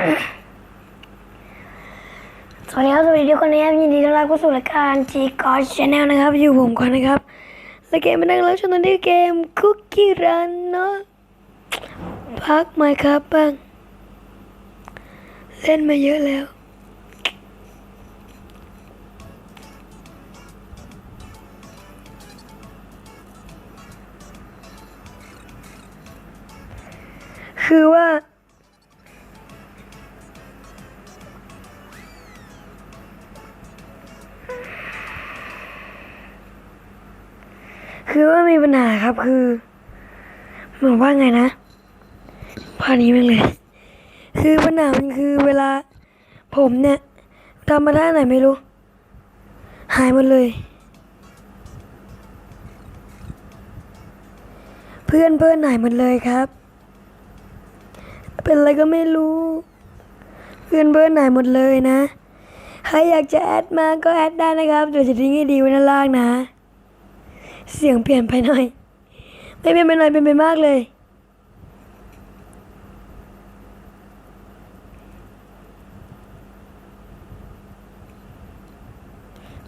สวัสดีครับสวัสดีทุกคนนะครับยินดีต้อนรับเข้าสู่รายการ G God Channel นะครับอยู่ผมก่อนนะครับและเกมเป็นนักเล่วงนี้เกมคุกกี้รันเนาะพักไหมครับบ้างเล่นมาเยอะแล้ว คือว่ามีปัญหาครับคือเหมือนว่าไงนะพานี้แม่งเลย คือปัญหามันคือเวลา ผมเนี่ยทำมาได้ไหนไม่รู้ หายหมดเลย เพื่อนเพื่อนหายหมดเลยครับ เป็นอะไรก็ไม่รู้ เพื่อนเพื่อนหายหมดเลยนะ ใครอยากจะแอดมาก็แอดได้นะครับเดี๋ยวจะทิ้งให้ดีไว้ด้านล่างนะ เสียงเปลี่ยนไปหน่อย ไม่เป็นไปหน่อยเป็นไปมากเลย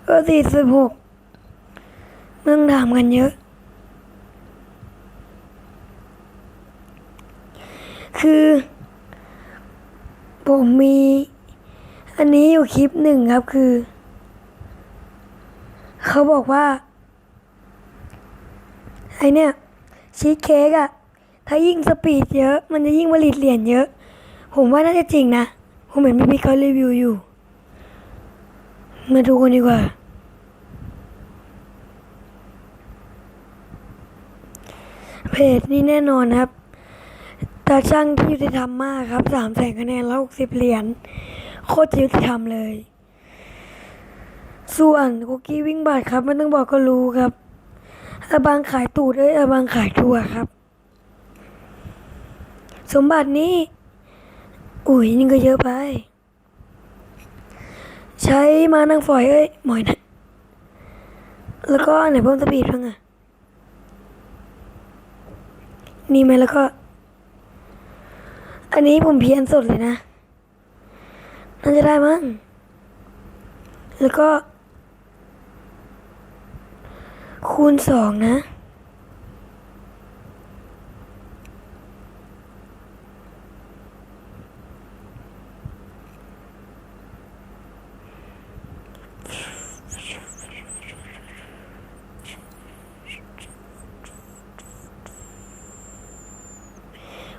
ก็สี่สิบหกมึงถามกันเยอะ คือ ผมมี อันนี้อยู่คลิปหนึ่งครับคือ เขาบอกว่า ไอเนี่ยชีสเค้กอะถ้ายิ่งสปีดเยอะ มันจะยิ่งผลิตเหรียญเยอะ ผมว่าน่าจะจริงนะ ผมเห็นพี่พี่เขารีวิวอยู่ มาดูกันดีกว่า เพจนี่แน่นอนครับตาช่างที่ยุติธรรมมากครับสามแสนคะแนนแล้วหกสิบเหรียญโคตรยุติธรรมเลย ส่วนคุกกี้วิ่งบาทครับไม่ต้องบอกก็รู้ครับ อาบางขายตูดเอ้ยอาบางขายตัวครับ สมบัตินี้ อุ้ยนี่ก็เยอะไป ใช้มานั่งฝอยเอ้ยหมอยนะแล้วก็ไหนเพิ่มสปีดบ้างอะนี่ไหมแล้วก็ อันนี้ผมเพียนสดเลยนะ น่าจะได้มั้ง แล้วก็ คูณสองนะ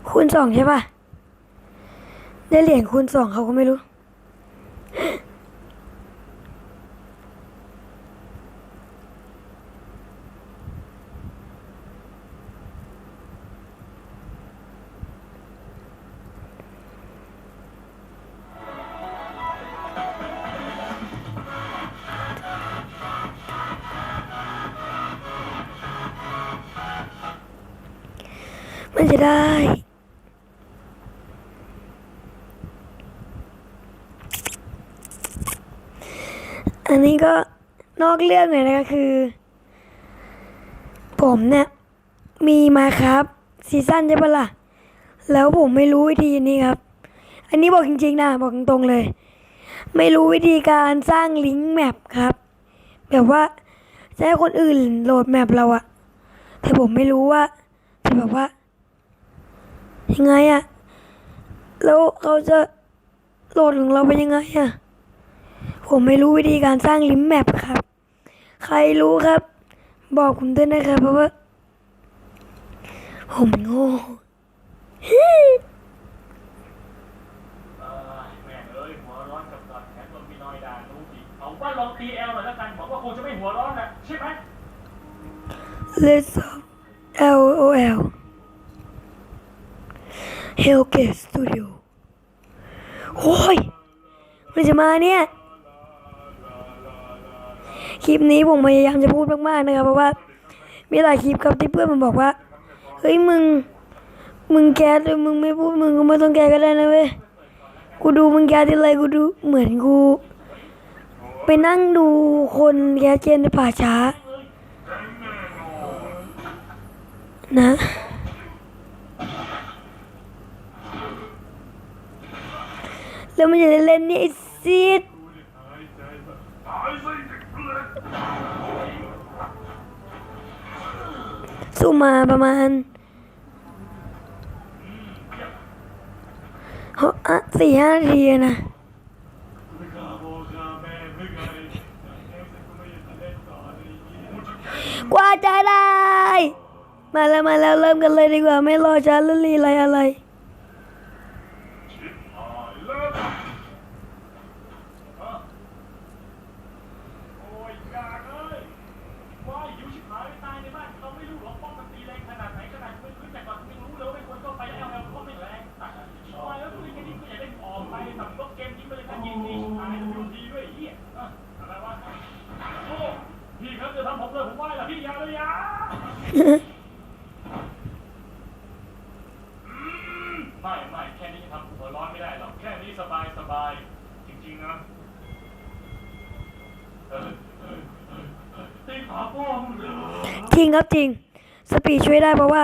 คูณสองใช่ป่ะ ได้เหรียญคูณสองเขาก็ไม่รู้ันจะได้อันนี้ก็นอกเรื่องเลยนะคะคือ ผมเนี่ย มีมาครับซีซั่นใช่ปะล่ะ แล้วผมไม่รู้วิธีนี้ครับ อันนี้บอกจริงๆนะบอกตรงๆเลย ไม่รู้วิธีการสร้างลิงก์แมปครับ แบบว่าจะให้คนอื่นโหลดแมปเราอะแต่ผมไม่รู้ว่าจะแบบว่า ยังไงอะแล้วเขาจะโหลดของเราเป็นยังไงอะผมไม่รู้วิธีการสร้างลิมแมปครับ ใครรู้ครับ บอกผมด้วยนะครับ เพราะว่า ผมโง่เอ้ยแม่งเอ้ยหัวร้อนกับตอนแขนโดนพี่น้อยด่ารู้อีกเอาว่าลองตีแอลหน่อยแล้วกันบอกว่าคงจะไม่หัวร้อนนะใช่ไหม Let's L O L Hellgate Studio โอ้ เฮลเกสตูดิโอโอ้ยมันจะมาเนี่ย คลิปนี้ผมพยายามจะพูดมากๆนะครับ เพราะว่า มีหลายคลิปครับที่เพื่อนมันบอกว่า เฮ้ยมึง มึงแก๊สเลยมึงไม่พูดมึงก็ไม่ต้องแก๊สก็ได้นะเว้ย กูดูมึงแก๊สทีไรกูดูเหมือนกู ไปนั่งดูคนแก๊สเจนในป่าช้า นะ แล้วมันจะได้เล่นนี่ไอ้ซีดกูเนี่ยสิสู้มาประมาณหอสี่ห้านาทีนะกว่ากจเลยกูจะแข่งกว่าจะได้ มาแล้วมาแล้วเริ่มกันเลยดีกว่า ไม่รอช้าลุลีอะไรอะไร ชิบหายแล้วฮะโอ้ยอยากเลยว่าหิวชิบหายตายในบ้านเขาไม่รู้หรอกป้องกันตีแรงขนาดไหนขนาดไม่ขึ้นแต่ก่อนไม่รู้เลยว่าไม่ควรเข้าไปแล้วแอลก็ไม่แรงตัดชิบหายแล้วคุยกันนี่ก็อยากได้ออกไปตัดลบเกมทิ้งไปเลยนะยิงดีชิบหายดูดีด้วยเหี้ยอะอะไรวะโอ้พี่ครับจะทำ ผมเลยผมไหว้ละพี่ยาเลยยาไม่ไม่แค่นี้ทำหัวร้อนไม่ได้หรอก แค่นี้สบายสบายจริงๆนะเออเออเออเออตีขาโป้งเลยจริงครับจริง สปีดช่วยได้เพราะว่า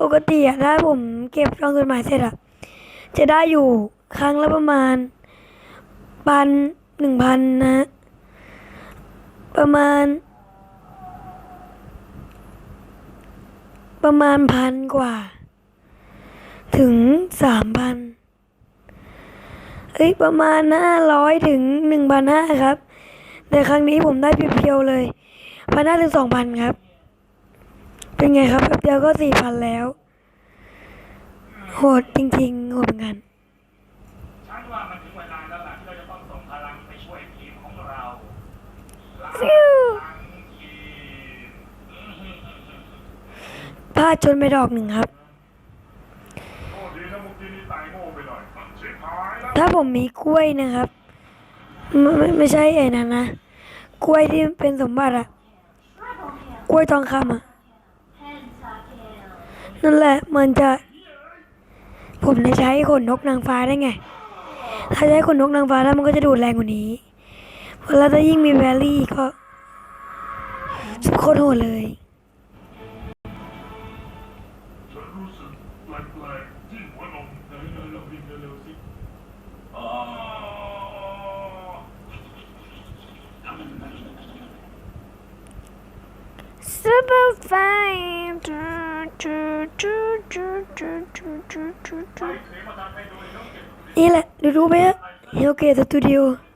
ปกติอะถ้าผมเก็บกองจดหมายเสร็จอะจะได้อยู่ครั้งละประมาณพันหนึ่งพันนะ ประมาณ ประมาณพันกว่า ถึงสามพันเอ้ยประมาณห้าร้อยถึงหนึ่งพันห้าครับ แต่ครั้งนี้ผมได้เพียวๆเลยพันห้าถึงสองพันครับ เป็นไงครับแป๊บเดียวก็สี่พันแล้ว โหดจริงๆโหดเหมือนกันฉันว่ามันถึงเวลาแล้วล่ะที่เราจะต้องส่งพลังไปช่วยทีมของเราล้างฟิว ทีม พลาดชนไปดอกหนึ่งครับ ถ้าผมมีกล้วยนะครับ ไม่ไม่ไม่ใช่ไอ้นั้นนะ กล้วยที่เป็นสมบัติอะกล้วยทองคำอะนั่นแหละมันจะ ผมจะใช้ขนนกนางฟ้าได้ไง ถ้าใช้ขนนกนางฟ้าแล้วมันก็จะดูดแรงกว่านี้แล้วถ้ายิ่งมีแวลลี่ก็สุดโคตรโหดเลย Super fine ไปเทมา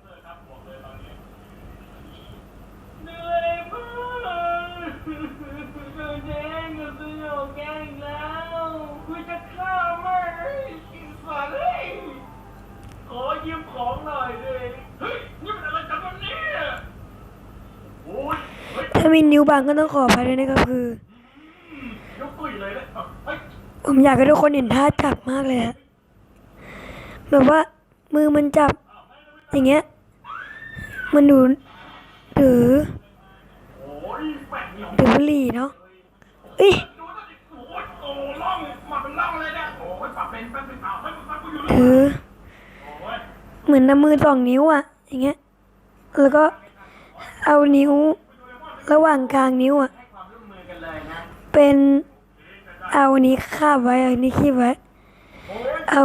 มีนิ้วบางก็ต้องขออภัยด้วยนะครับคือ ผมอยากให้ทุกคนเห็นท่าจับมากเลยฮะแบบว่ามือมันจับ อย่างเงี้ย มันดูถือถือบุหรี่เนาะเอ้ยถือเหมือนน้ำมือสองนิ้วอะอย่างเงี้ย แล้วก็เอานิ้ว ระหว่างกลางนิ้วอะเลยนะเป็นเอาอันนี้คาบไว้อันนี้คีบไว้เอา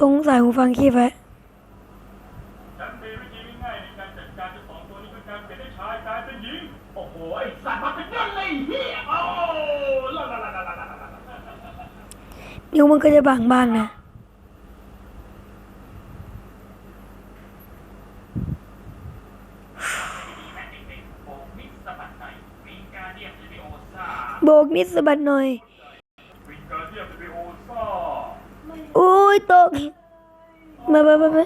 ตรงสายหูฟังคีบไว้ฉันมีวิธีง่ายๆในการจัดการเจ้าสองตัวนี้คือการเปไว้นิ้วมันก็จะบางๆนะ โอ้มิสบัดหน่อยวิงการเดียมลิโอซ่า โบกนิดสะบัดหน่อยวิงการเดียมลิโอซ่าโอ้ยตก มามามามา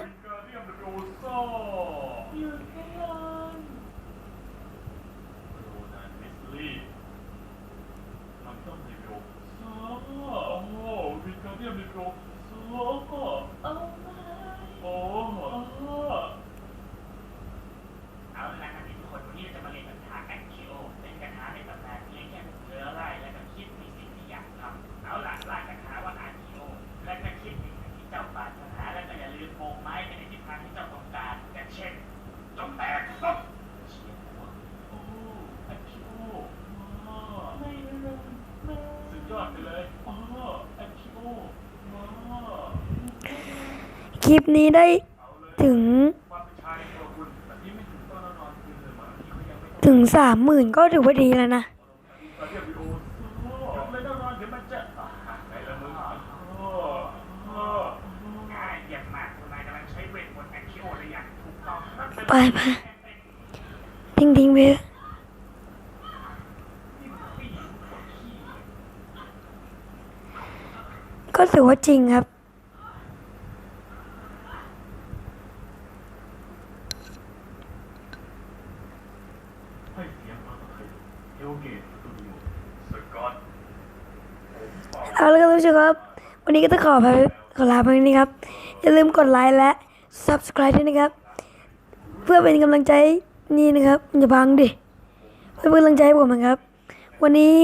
คลิปนี้ได้ถึง ถึงสามหมื่นก็ถือว่าดีแล้วนะ ไปไปทิ้งทิ้งไปก็ถือว่าจริงครับ ให้เสียงมาให้เอลเกตสตูดิโอสกอตผมเป่า เอาละครับท่านผู้ชมครับ วันนี้ก็ต้องขอไปขอลาไปนี้ครับ อย่าลืมกดไลค์และ subscribe ด้วยนะครับ เพื่อเป็นกำลังใจนี่นะครับอย่าบังดิเพื่อเป็นกำลังใจให้ผมนะครับ วันนี้